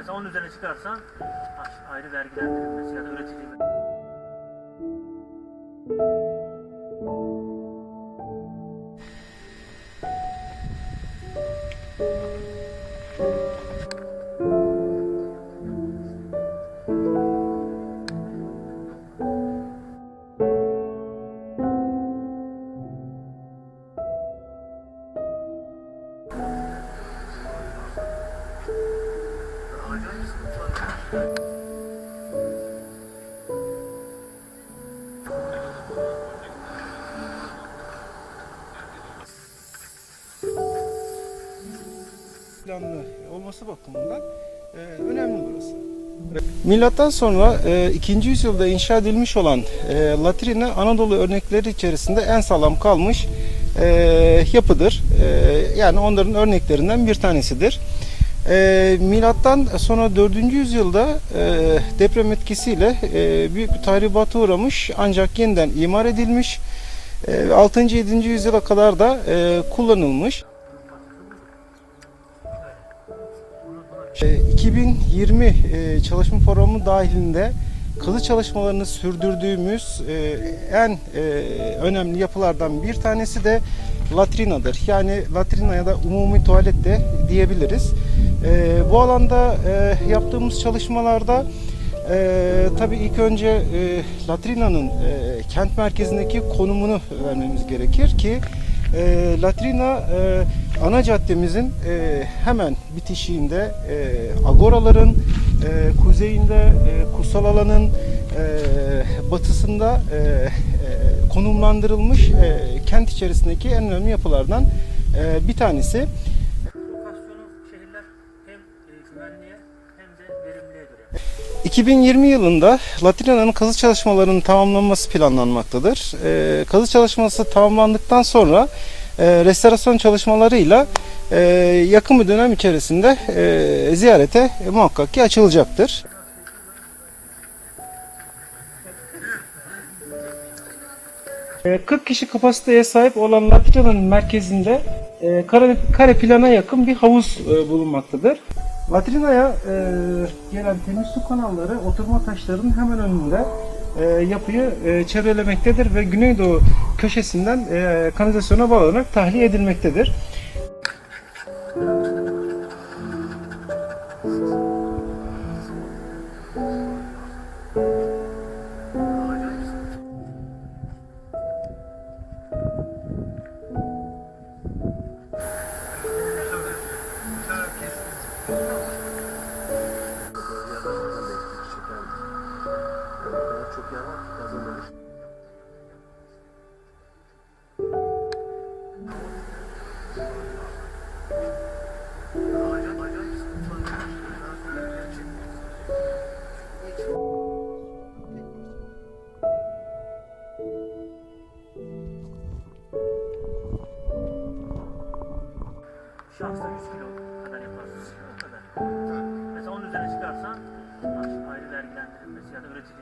Mesela onun üzerine çıkarsan ayrı vergilendirilmesi ya da üretici planlı olması bakımından e, önemli burası. Milattan sonra e, 2. yüzyılda inşa edilmiş olan e, latrina Anadolu örnekleri içerisinde en sağlam kalmış e, yapıdır. E, yani onların örneklerinden bir tanesidir. E, milattan sonra 4. yüzyılda e, deprem etkisiyle e, büyük bir tahribata uğramış ancak yeniden imar edilmiş. E, 6. 7. yüzyıla kadar da e, kullanılmış. E, 2020 e, çalışma programı dahilinde kazı çalışmalarını sürdürdüğümüz e, en e, önemli yapılardan bir tanesi de latrina'dır. Yani latrina ya da umumi tuvalet de diyebiliriz. E, Bu alanda e, yaptığımız çalışmalarda e, tabii ilk önce e, latrina'nın e, kent merkezindeki konumunu vermemiz gerekir ki e, Latrina e, ana caddemizin e, hemen bitişiğinde e, agoraların e, kuzeyinde e, kutsal alanın e, batısında e, konumlandırılmış e, kent içerisindeki en önemli yapılardan e, bir tanesi. Lokasyonu şehirler hem e, güvenliğe hem de verimliliğe göre. 2020 yılında Latrina'nın kazı çalışmalarının tamamlanması planlanmaktadır. Ee, kazı çalışması tamamlandıktan sonra e, restorasyon çalışmalarıyla e, yakın bir dönem içerisinde e, ziyarete muhakkak ki açılacaktır. 40 kişi kapasiteye sahip olan Latrina'nın merkezinde e, kare, kare plana yakın bir havuz e, bulunmaktadır. Latrina'ya e, gelen temiz su kanalları oturma taşlarının hemen önünde yapıyı çevrelemektedir ve güneydoğu köşesinden kanalizasyona bağlanarak tahliye edilmektedir. Şahsta 100 kilo kadar yaparsın. O. Mesela onun üzerine çıkarsan ayrı vergilendirilmesi ya da üretici